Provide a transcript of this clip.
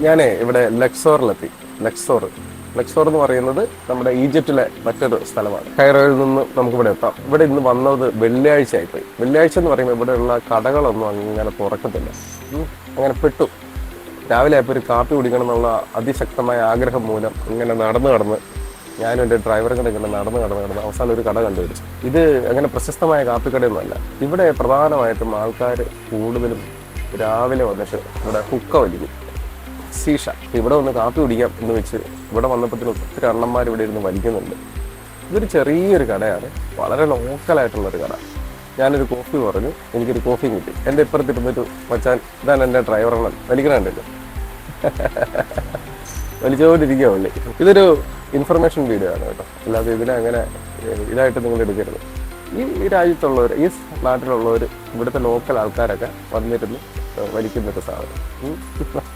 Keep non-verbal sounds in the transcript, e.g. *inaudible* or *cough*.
ഞാനേ ഇവിടെ ലക്സോറിലെത്തി. ലക്സോർ. ലക്സോർ എന്ന് പറയുന്നത് നമ്മുടെ ഈജിപ്തിലെ മറ്റൊരു സ്ഥലമാണ്. കൈറോയിൽ നിന്ന് നമുക്ക് ഇവിടെ എത്താം. ഇവിടെ ഇന്ന് വന്നത് വെള്ളിയാഴ്ച ആയിപ്പോയി വെള്ളിയാഴ്ച എന്ന് പറയുമ്പോൾ ഇവിടെയുള്ള കടകളൊന്നും അങ്ങനെ തുറക്കത്തില്ല. അങ്ങനെ പെട്ടു. രാവിലെ ആയപ്പോൾ ഒരു കാപ്പി കുടിക്കണം എന്നുള്ള അതിശക്തമായ ആഗ്രഹം മൂലം ഇങ്ങനെ നടന്നു കടന്ന് ഞാനും എന്റെ ഡ്രൈവറും കൂടെ ഇങ്ങനെ നടന്ന് കടന്ന് കടന്ന് അവസാനം ഒരു കട കണ്ടുപിടിച്ചു. ഇത് അങ്ങനെ പ്രശസ്തമായ കാപ്പിക്കടയൊന്നുമല്ല. ഇവിടെ പ്രധാനമായിട്ടും ആൾക്കാർ കൂടുതലും രാവിലെ വന്നിട്ട് ഇവിടെ ഹുക്ക വലിക്കും. സീഷ. ഇവിടെ വന്ന് കാപ്പി കുടിക്കാം എന്ന് വെച്ച് ഇവിടെ വന്നപ്പോഴത്തേനും ഒത്തിരി അണ്ണന്മാർ ഇവിടെ ഇരുന്ന് വലിക്കുന്നുണ്ട്. ഇതൊരു ചെറിയൊരു കടയാണ്. വളരെ ലോക്കലായിട്ടുള്ളൊരു കട. ഞാനൊരു കോഫി പറഞ്ഞു. എനിക്കൊരു കോഫി കിട്ടി. എന്റെ ഇപ്പുറത്തിരുന്നൊരു മച്ചാൻ ഇതാണ് എന്റെ ഡ്രൈവറാണ് വലിക്കണുണ്ടല്ലോ. *laughs* വലിച്ചുകൊണ്ടിരിക്കുക ഉള്ളി ഇതൊരു ഇൻഫർമേഷൻ വീഡിയോ ആണ് കേട്ടോ. അല്ലാതെ ഇതിനെ അങ്ങനെ ഇതായിട്ട് നിങ്ങൾ എടുക്കരുത്. ഈ രാജ്യത്തുള്ളവർ ഈ നാട്ടിലുള്ളവർ ഇവിടുത്തെ ലോക്കൽ ആൾക്കാരൊക്കെ വന്നിരുന്ന് വലിക്കുന്നൊരു സാധനം.